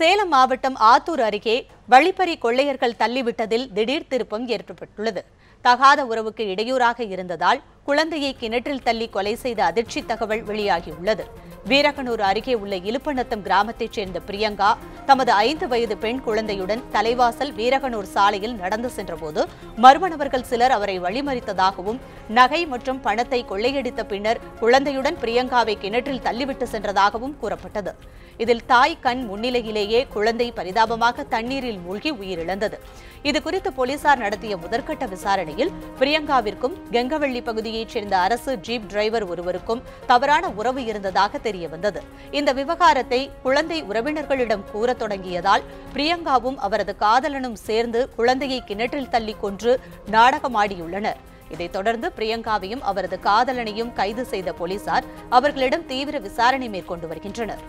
சேலம் மாவட்டம் ஆத்தூர் அருகே வழிப்பறி கொள்ளையர்கள் தள்ளிவிட்டதில் திடீர் திருப்பம் ஏற்பட்டுள்ளது. தகாத உறவுக்கு இடையூறாக இருந்ததால் குழந்தையை கிணற்றில் தள்ளி கொலை செய்த அதிர்ச்சி தகவல் வெளியாகியுள்ளது. வீரகனூர் அருகே உள்ள இலுப்பநத்தம் கிராமத்தைச் சேர்ந்த பிரியங்கா தமது ஐந்து வயது பெண் குழந்தையுடன் தலைவாசல் வீரகனூர் சாலையில் நடந்து சென்றபோது மர்ம நபர்கள் சிலர் அவரை வழிமறித்ததாகவும் நகை மற்றும் பணத்தை கொள்ளையடித்த பின்னர் குழந்தையுடன் பிரியங்காவை கிணற்றில் தள்ளிவிட்டு சென்றதாகவும் கூறப்பட்டது. இதில் தாய் கண் முன்னிலையிலேயே குழந்தை பரிதாபமாக தண்ணீரில் மூழ்கி உயிரிழந்தது. இதுகுறித்து போலீசார் நடத்திய முதற்கட்ட விசாரணையில் பிரியங்காவிற்கும் கெங்கவள்ளி பகுதியைச் சேர்ந்த அரசு ஜீப் டிரைவர் ஒருவருக்கும் தவறான உறவு இருந்ததாக தெரியவந்தது இந்த விவகாரத்தை குழந்தை உறவினர்களிடம் கூறத் தொடங்கியதால் பிரியங்காவும் அவரது காதலனும் சேர்ந்து குழந்தையை கிணற்றில் தள்ளி கொன்று நாடகமாடியுள்ளனர். இதைத் தொடர்ந்து பிரியங்காவையும் அவரது காதலனையும் கைது செய்த போலீசார் அவர்களிடம் தீவிர விசாரணை மேற்கொண்டு வருகின்றனர்.